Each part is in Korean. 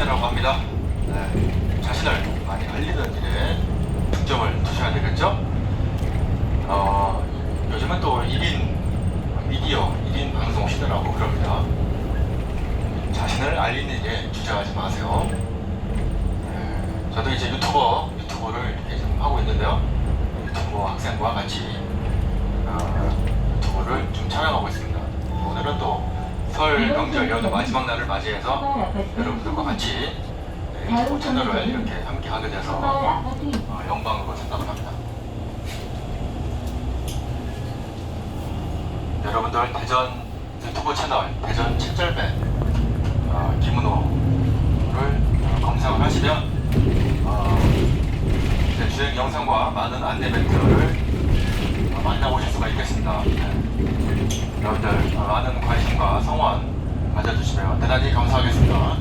시대라고 합니다. 네, 자신을 많이 알리는 일에 중점을 두셔야 되겠죠? 어, 요즘은 또 1인 미디어, 1인 방송 시대라고 그럽니다. 자신을 알리는 일에 주저하지 마세요. 네, 저도 이제 유튜버, 유튜버를 좀 하고 있는데요. 유튜버 학생과 같이 명절 연휴 마지막 날을 맞이해서 여러분들과 같이 네, 유튜브 채널을 이렇게 함께 하게 돼서 어, 영광으로 생각합니다. 여러분들 대전 유튜브 채널 대전 칠절배 어, 김은호를 어, 검색을 하시면 어, 제 주행 영상과 많은 안내 멘트를 어, 만나보실 수가 있겠습니다. 네. 여러분들 어, 많은 관심과 성원 가져주시면 대단히 감사하겠습니다. 아,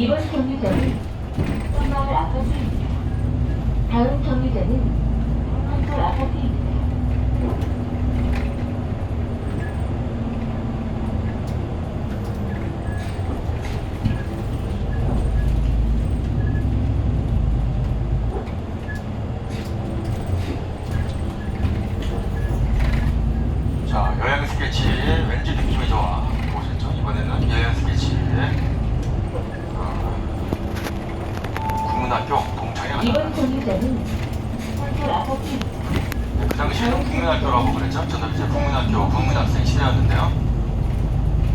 이번 정류장은 성마을 아파트입니다. 다음 정류장은 한솔 아파트입니다. 자 여행 스케치 왠지 느낌이 좋아 보셨죠? 이번에는 여행 스케치 어, 국문학교 동창회 이번 정류장은 아파트입니다. 네, 그 당시에는 국민학교라고 그랬죠. 저도 이제 국민학교 국민학생 시대였는데요.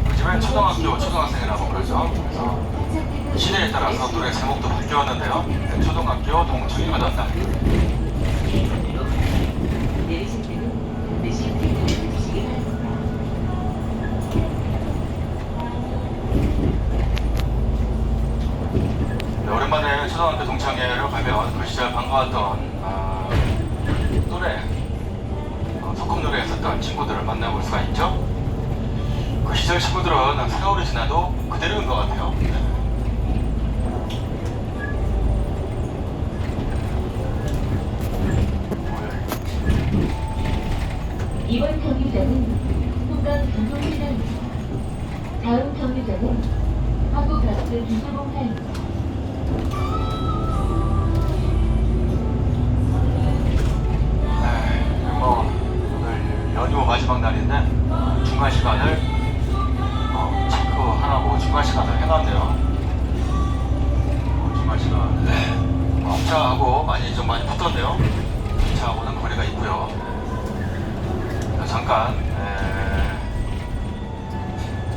요즘엔 초등학교 초등학생이라고 그러죠. 그래서 시대에 따라서 노래 제목도 바뀌었는데요. 네, 초등학교 동창회 가다 내리실 때는 반드시 테이블을 주시기 바랍니다. 네, 오랜만에 초등학교 동창회를 가면 그 시절 반가웠던 아, 노래 어, 소꿉 노래 했었던 친구들을 만나볼 수가 있죠. 그 시절 친구들은 세월이 지나도 그대로인 것 같아요. 네. 이번 정류장은 송강 중소시장입니다. 다음 정류장은 한국가스 기술공사입니다. 네, 뭐 오늘 연휴 마지막 날인데 어, 중간 시간을 어, 체크하라고 중간 시간을 해놨네요. 어, 중간 시간 네. 어, 많이 좀 많이 붙었네요. 차하고는 거리가 있고요. 네, 잠깐 네.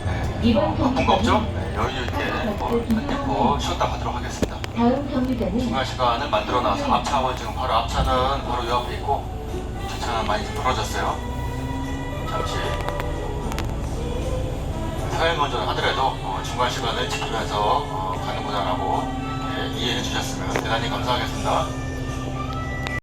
네, 이번 어, 바쁜 거 없죠? 네, 여유 있게 뭐 한입고 쉬었다 가도록 하겠습니다. 다음 정류장은 중간 시간을 만들어 놔서 앞차하고 지금 바로 앞차는 바로 요 앞에 있고 주차는 많이 좀 벌어졌어요. 잠시 사행 운전 하더라도 어, 중간 시간을 지키면서 어, 가는구나라고 이해해 주셨으면 대단히 감사하겠습니다.